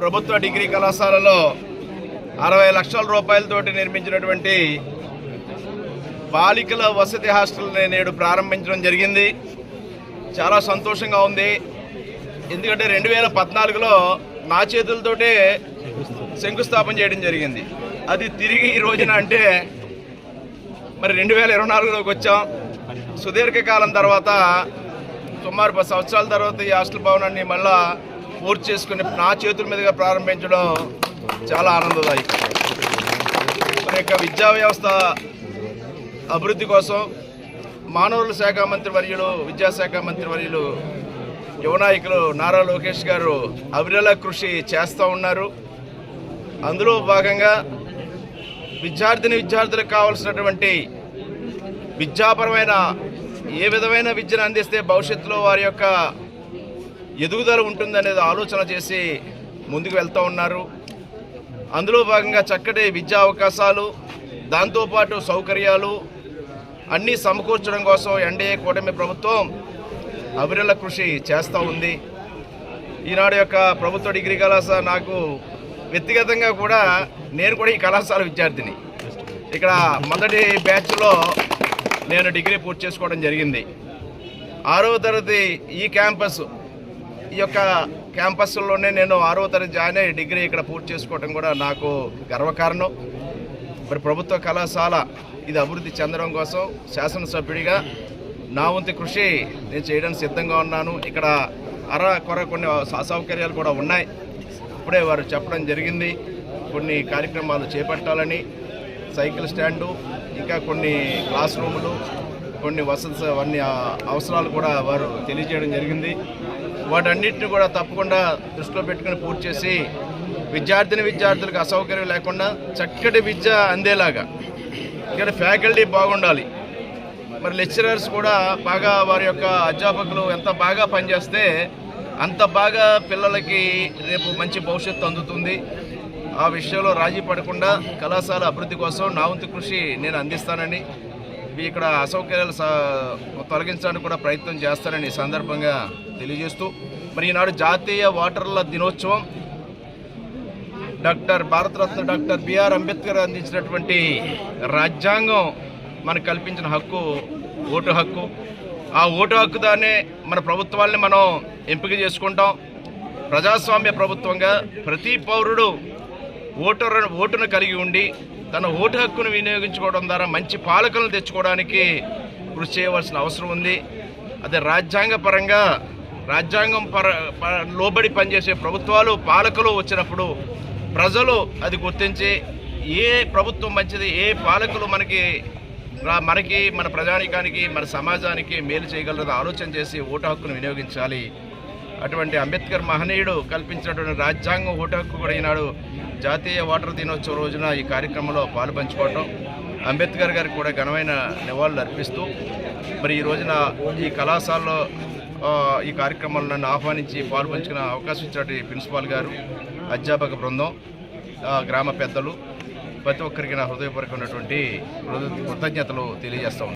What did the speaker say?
ప్రభుత్వ డిగ్రీ కళాశాలలో అరవై లక్షల రూపాయలతోటి నిర్మించినటువంటి బాలికల వసతి హాస్టల్ని నేడు ప్రారంభించడం జరిగింది. చాలా సంతోషంగా ఉంది. ఎందుకంటే రెండు వేల పద్నాలుగులో నా చేతులతోటే శంకుస్థాపన చేయడం జరిగింది. అది తిరిగి ఈ రోజున అంటే మరి రెండు వేల ఇరవై నాలుగులోకి వచ్చాం. సుదీర్ఘకాలం తర్వాత సుమారు పది సంవత్సరాల తర్వాత ఈ హాస్టల్ భవనాన్ని మళ్ళా పూర్తి చేసుకుని నా చేతుల మీదుగా ప్రారంభించడం చాలా ఆనందదాయకం మన యొక్క విద్యా వ్యవస్థ అభివృద్ధి కోసం మానవుల శాఖ మంత్రి వర్యులు విద్యాశాఖ మంత్రి వర్యులు యువనాయకులు నారా లోకేష్ గారు అవిరల కృషి చేస్తూ ఉన్నారు. అందులో భాగంగా విద్యార్థిని విద్యార్థులకు కావాల్సినటువంటి విద్యాపరమైన ఏ విధమైన విద్యను అందిస్తే భవిష్యత్తులో వారి యొక్క ఎదుగుదల ఉంటుందనేది ఆలోచన చేసి ముందుకు వెళ్తూ ఉన్నారు. అందులో భాగంగా చక్కటి విద్యా అవకాశాలు దాంతోపాటు సౌకర్యాలు అన్నీ సమకూర్చడం కోసం ఎన్డీఏ కూటమి ప్రభుత్వం అభిరల కృషి చేస్తూ ఉంది. ఈనాడు యొక్క ప్రభుత్వ డిగ్రీ కళాశాల నాకు వ్యక్తిగతంగా కూడా నేను కూడా ఈ కళాశాల విద్యార్థిని. ఇక్కడ మొదటి బ్యాచ్లో నేను డిగ్రీ పూర్తి చేసుకోవడం జరిగింది. ఆరవ తరగతి ఈ క్యాంపస్ ఈ యొక్క క్యాంపస్లోనే నేను ఆరవ తరగతి జాయిన్ అయ్యి డిగ్రీ ఇక్కడ పూర్తి చేసుకోవడం కూడా నాకు గర్వకారణం. మరి ప్రభుత్వ కళాశాల ఇది అభివృద్ధి చెందడం కోసం శాసనసభ్యుడిగా నా వంతు కృషి నేను చేయడానికి సిద్ధంగా ఉన్నాను. ఇక్కడ అర కొర కొన్ని అసౌకర్యాలు కూడా ఉన్నాయి. ఇప్పుడే వారు చెప్పడం జరిగింది. కొన్ని కార్యక్రమాలు చేపట్టాలని సైకిల్ స్టాండు ఇంకా కొన్ని క్లాస్ రూములు కొన్ని వసతి అన్ని అవసరాలు కూడా వారు తెలియజేయడం జరిగింది. వాటన్నిటిని కూడా తప్పకుండా దృష్టిలో పెట్టుకుని పూర్తి చేసి విద్యార్థిని విద్యార్థులకు అసౌకర్యం లేకుండా చక్కటి విద్య అందేలాగా ఇక్కడ ఫ్యాకల్టీ బాగుండాలి. మరి లెక్చరర్స్ కూడా బాగా వారి యొక్క అధ్యాపకులు ఎంత బాగా పనిచేస్తే అంత బాగా పిల్లలకి రేపు మంచి భవిష్యత్తు అందుతుంది. ఆ విషయంలో రాజీ పడకుండా కళాశాల అభివృద్ధి కోసం నా వంతు కృషి నేను అందిస్తానని ఇక్కడ అసౌకర్యాలు స- తొలగించడానికి కూడా ప్రయత్నం చేస్తారని ఈ సందర్భంగా తెలియజేస్తూ మరి ఈనాడు జాతీయ ఓటర్ల దినోత్సవం doctor Bharat Ratna doctor B R Ambedkar అందించినటువంటి రాజ్యాంగం మనకు కల్పించిన హక్కు ఓటు హక్కు. ఆ ఓటు హక్కు దాన్ని మన ప్రభుత్వాల్ని మనం ఎంపిక చేసుకుంటాం. ప్రజాస్వామ్య ప్రభుత్వంగా ప్రతి పౌరుడు ఓటర్ ఓటును కలిగి ఉండి తన ఓటు హక్కును వినియోగించుకోవడం ద్వారా మంచి పాలకులను తెచ్చుకోవడానికి కృషి చేయవలసిన అవసరం ఉంది. అదే రాజ్యాంగ పరంగా రాజ్యాంగం పర ప- లోబడి పనిచేసే ప్రభుత్వాలు పాలకులు వచ్చినప్పుడు ప్రజలు అది గుర్తించి ఏ ప్రభుత్వం మంచిది ఏ పాలకులు మనకి రా- మనకి మన ప్రజానికానికి మన సమాజానికి మేలు చేయగలరో ఆలోచన చేసి ఓటు హక్కును వినియోగించాలి. అటువంటి అంబేద్కర్ మహనీయుడు కల్పించినటువంటి రాజ్యాంగం హోటకు కూడా ఈనాడు జాతీయ ఓటర్ దినోత్సవం రోజున ఈ కార్యక్రమంలో పాలు పంచుకోవటం అంబేద్కర్ గారికి కూడా ఘనమైన నివాళులు అర్పిస్తూ మరి ఈ రోజున ఈ కళాశాలలో ఈ కార్యక్రమంలో నన్ను ఆహ్వానించి పాలు అవకాశం ఇచ్చినటువంటి ప్రిన్సిపాల్ గారు అధ్యాపక బృందం గ్రామ పెద్దలు ప్రతి ఒక్కరికి నా హృదయపూర్వకమైనటువంటి కృతజ్ఞతలు తెలియజేస్తా